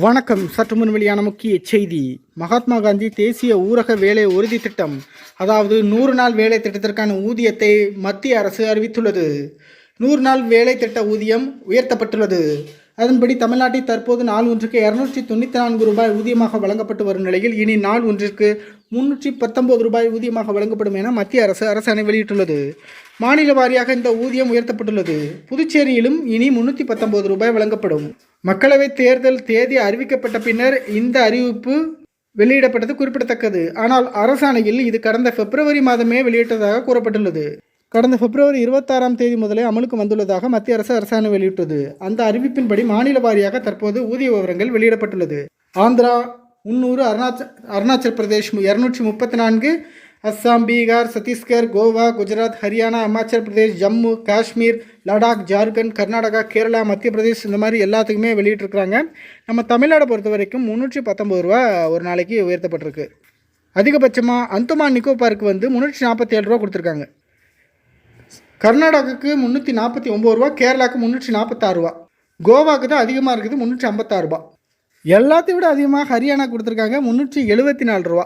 வணக்கம். சற்று முன் வெளியான முக்கிய செய்தி. மகாத்மா காந்தி தேசிய ஊரக வேலை உறுதி திட்டம் அதாவது நூறு நாள் வேலை திட்டத்திற்கான ஊதியத்தை மத்திய அரசு அறிவித்துள்ளது. நூறு நாள் வேலை திட்ட ஊதியம் உயர்த்தப்பட்டுள்ளது. அதன்படி தமிழ்நாட்டில் தற்போது நாள் ஒன்றுக்கு இரநூற்றி தொண்ணூற்றி நான்கு ரூபாய் ஊதியமாக வழங்கப்பட்டு வரும் நிலையில் இனி நாள் ஒன்றிற்கு முன்னூற்றி பத்தொன்பது ரூபாய் ஊதியமாக வழங்கப்படும் என மத்திய அரசு அரசாணை வெளியிட்டுள்ளது. மாநில வாரியாக இந்த ஊதியம் உயர்த்தப்பட்டுள்ளது. புதுச்சேரியிலும் இனி முன்னூற்றி பத்தொன்பது ரூபாய் வழங்கப்படும். மக்களவைத் தேர்தல் தேதி அறிவிக்கப்பட்ட பின்னர் இந்த அறிவிப்பு வெளியிடப்பட்டது குறிப்பிடத்தக்கது. ஆனால் அரசாணையில் இது கடந்த பிப்ரவரி மாதமே வெளியிட்டதாக கூறப்பட்டுள்ளது. கடந்த பிப்ரவரி இருபத்தாறாம் தேதி முதலே அமலுக்கு வந்துள்ளதாக மத்திய அரசு அரசாணை வெளியிட்டது. அந்த அறிவிப்பின்படி மாநில வாரியாக தற்போது ஊதிய விவரங்கள் வெளியிடப்பட்டுள்ளது. ஆந்திரா முன்னூறு அருணாச்ச அருணாச்சல் பிரதேஷ் இரநூற்றி முப்பத்தி நான்கு அஸ்ஸாம் பீகார் சத்தீஸ்கர் கோவா குஜராத் ஹரியானா இமாச்சல் பிரதேஷ் ஜம்மு காஷ்மீர் லடாக் ஜார்க்கண்ட் கர்நாடகா கேரளா மத்திய பிரதேஷ் இந்த மாதிரி எல்லாத்துக்குமே வெளியிட்டிருக்கிறாங்க. நம்ம தமிழ்நாடை பொறுத்த வரைக்கும் முந்நூற்றி பத்தொம்பது ரூபா ஒரு நாளைக்கு உயர்த்தப்பட்டிருக்கு. அதிகபட்சமாக அந்தமான் நிக்கோபாருக்கு வந்து முந்நூற்றி நாற்பத்தி ஏழு ரூபா கொடுத்துருக்காங்க. கர்நாடகாவுக்கு முந்நூற்றி நாற்பத்தி ஒம்பது ரூபா கேரளாவுக்கு முந்நூற்றி நாற்பத்தாறு ரூபா. கோவாக்கு தான் அதிகமாக இருக்குது முந்நூற்றி ஐம்பத்தாறு ரூபா. எல்லாத்தையும் விட அதிகமாக ஹரியானா கொடுத்துருக்காங்க முந்நூற்றி எழுபத்தி நாலு ரூபா.